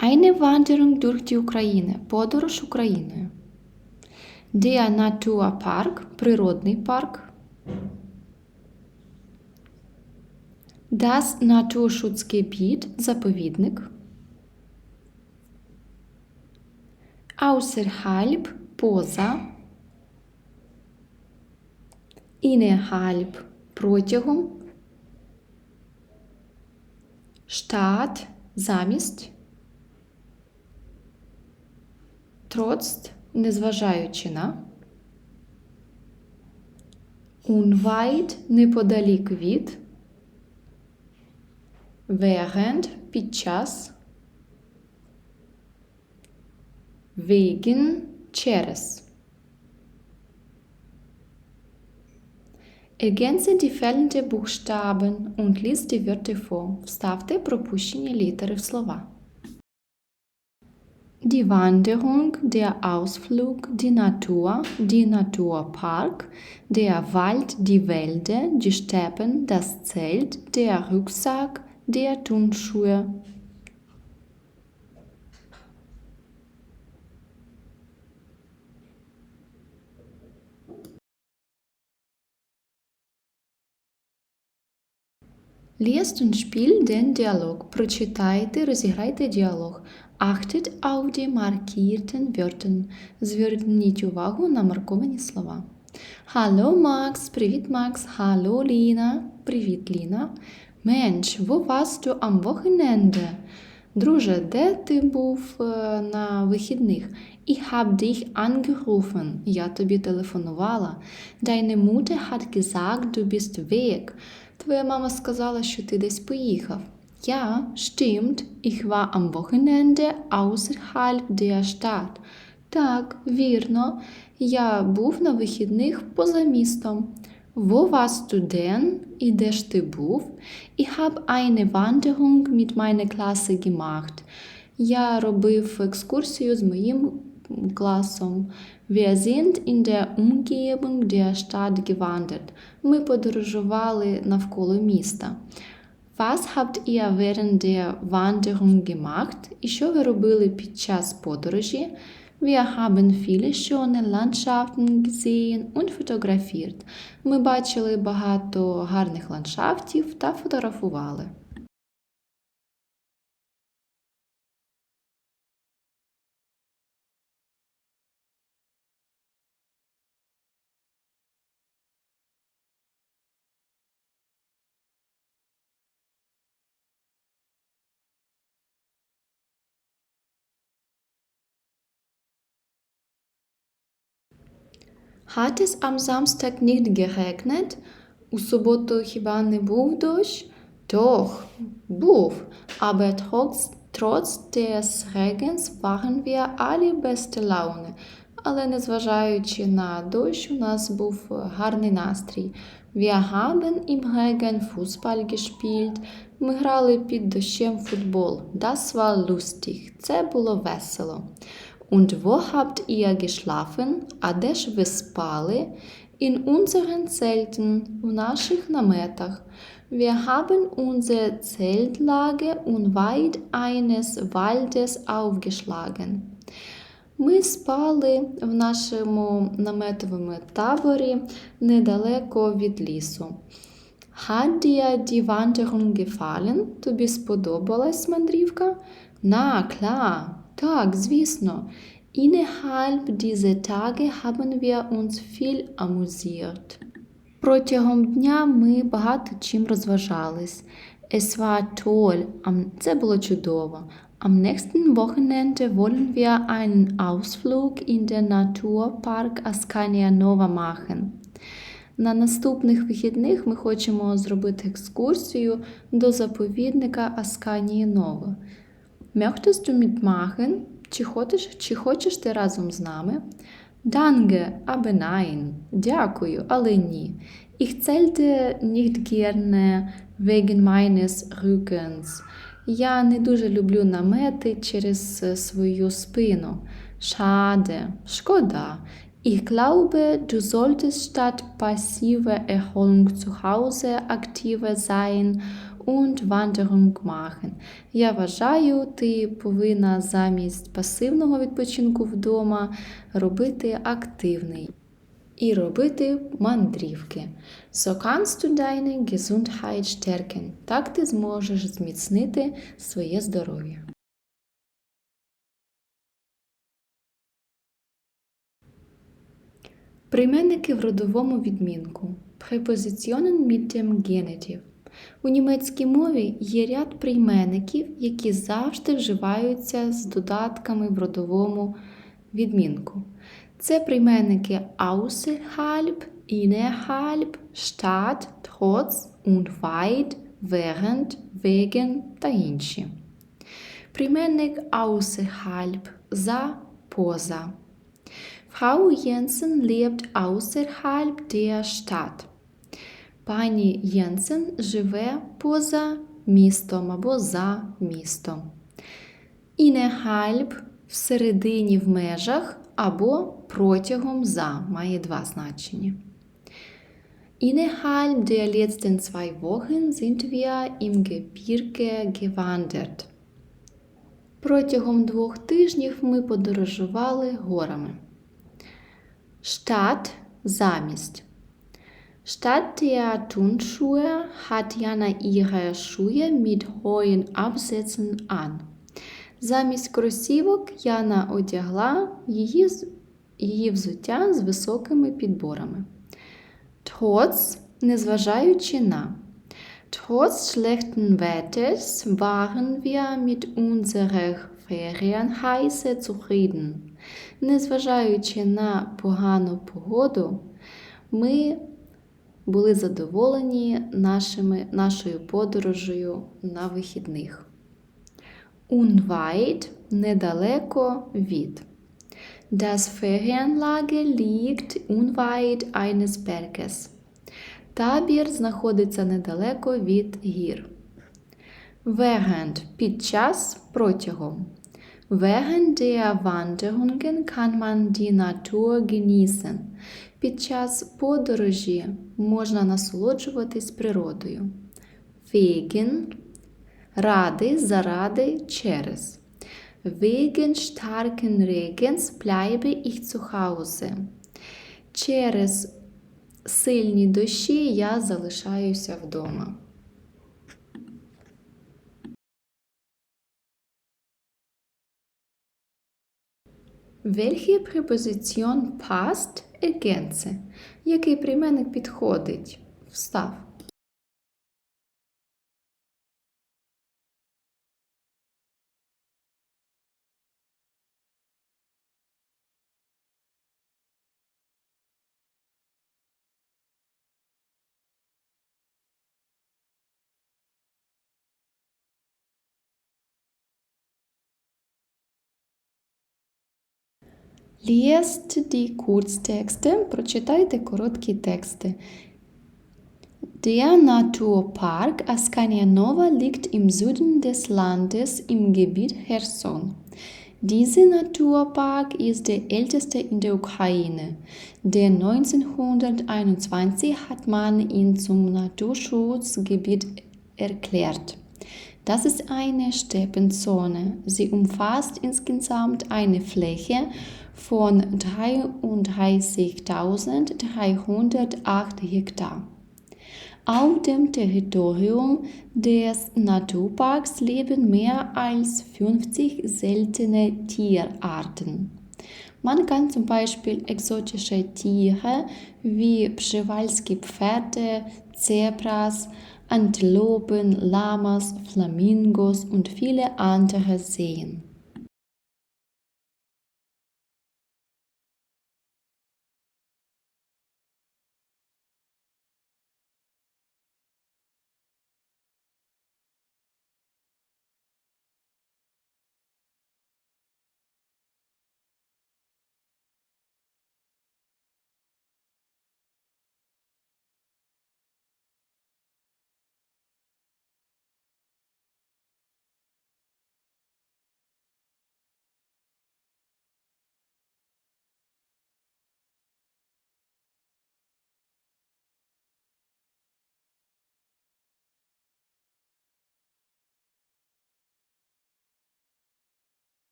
Eine Wanderung durch die Ukraine. Подорож Україною. Der Naturpark. Природний парк. Das Naturschutzgebiet. Заповідник. Außerhalb. Поза. Innerhalb. Протягом. Штат. Замість. Троцт, незважаючи на. Unweit – неподалік від. Während – під час. Wegen – через. Ergänze die fehlenden Buchstaben und lies die Wörter vor. Вставте пропущені літери в слова. Die Wanderung, der Ausflug, die Natur, die Naturpark, der Wald, die Wälder, die Steppen, das Zelt, der Rucksack, der Turnschuhe. Liest und spiel den Dialog. Прочитайте, розіграйте діалог. Achtet auf die markierten Wörter. Зверніть увагу на марковані слова. Hallo Max, привіт Макс. Hallo Lina, привіт Ліна. Mensch, wo warst du am Wochenende? Друже, де ти був е, на вихідних? Ich hab dich angerufen. Я тобі телефонувала. Deine Mutter hat gesagt, du bist weg. Твоя мама сказала, що ти десь поїхав. Ja, stimmt. Ich war am Wochenende außerhalb der Stadt. Так, вірно. Я був на вихідних поза містом. Wo warst du denn? І де ж ти був? Ich habe eine Wanderung mit meiner Klasse gemacht. Я робив екскурсію з моїм класом. Wir sind in der Umgebung der Stadt gewandert. Ми подорожували навколо міста. Was habt ihr während der Wanderung gemacht? І що ви робили під час подорожі? Wir haben viele schöne Landschaften gesehen und fotografiert. Ми бачили багато гарних ландшафтів та фотографували. Hat es am Samstag nicht geregnet? У суботу хіба не був дощ? Doch, був. Aber trotz, trotz des Regens waren wir alle beste Laune. Але незважаючи на дощ, у нас був гарний настрій. Wir haben im Regen Fußball gespielt. Ми грали під дощем футбол. Das war lustig. Це було весело. Und wo habt ihr geschlafen? А де? In unseren Zelten, в наших наметах. Wir haben unsere Zeltlage unweit eines Waldes aufgeschlagen. Ми спали в нашому наметовому таборі недалеко від лісу. Hat dir die Wanderung gefallen? Тобі сподобалась мандрівка? Na, klar. Так, звісно. Innerhalb dieser Tage haben wir uns viel amüsiert. Протягом дня ми багато чим розважались. Es war toll. Це було чудово. Am nächsten Wochenende wollen wir einen Ausflug in den Naturpark Askania Nova machen. На наступних вихідних ми хочемо зробити екскурсію до заповідника Асканії Нова. Möchtest du mitmachen? Чи хочеш, чи хочеш ти разом з нами? Danke, aber nein. Дякую, але ні. Ich zählte nicht gerne wegen meines Rückens. Я не дуже люблю намети через свою спину. Schade, шкода. Ich glaube, du solltest statt passiver Erholung zu Hause aktiver sein und Wanderung machen. Я вважаю, ти повинна замість пасивного відпочинку вдома робити активний і робити мандрівки. So kannst du deine Gesundheit stärken. Так ти зможеш зміцнити своє здоров'я. Прийменники в родовому відмінку. Präpositionen mit dem Genitiv. У німецькій мові є ряд прийменників, які завжди вживаються з додатками в родовому відмінку. Це прийменники außerhalb, innerhalb, statt, trotz und weit, während, wegen та інші. Прийменник außerhalb за поза. Frau Jensen lebt außerhalb der Stadt. Пані Єнсен живе поза містом або за містом. Innerhalb – всередині в межах або протягом за має два значення. Innerhalb der letzten zwei Wochen sind wir im Gebirge gewandert. Протягом двох тижнів ми подорожували горами. Statt замість. Statt der Turnschuhe hat Jana ihre Schuhe mit hohen Absätzen an. Замість кросівок Яна одягла її, її взуття з високими підборами. Trotz, незважаючи на. Trotz schlechten Wetters waren wir mit unserer Ferienreise zufrieden. Незважаючи на погану погоду, ми були задоволені нашими, нашою подорожею на вихідних. Unweit – недалеко від. Das Ferienlager liegt unweit eines Berges. Табір знаходиться недалеко від гір. Während – під час протягом. Während der Wanderungen kann man die Natur genießen. Під час подорожі можна насолоджуватись природою. Wegen – ради, заради, через. Wegen starken Regens bleibe ich zu Hause. Через сильні дощі я залишаюся вдома. Welche Präposition passt, ergänze. Який прийменник підходить? Встав. Liest die Kurztexte. Прочитайте короткі тексти. Der Naturpark Askania Nova liegt im Süden des Landes im Gebiet Cherson. Dieser Naturpark ist der älteste in der Ukraine. Der 1921 hat man ihn zum Naturschutzgebiet erklärt. Das ist eine Steppenzone. Sie umfasst insgesamt eine Fläche von 33.308 Hektar. Auf dem Territorium des Naturparks leben mehr als 50 seltene Tierarten. Man kann zum Beispiel exotische Tiere wie Przewalski Pferde, Zebras, Antilopen, Lamas, Flamingos und viele andere sehen.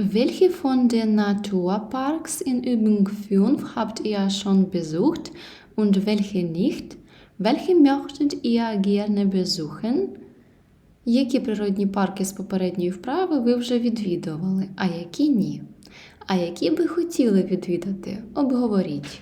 Welche von den Naturparks in Übung 5 habt ihr schon besucht und welche nicht? Welche möchtet ihr gerne besuchen? Які природні парки з попередньої вправи ви вже відвідували, а які ні? А які би хотіли відвідати? Обговоріть.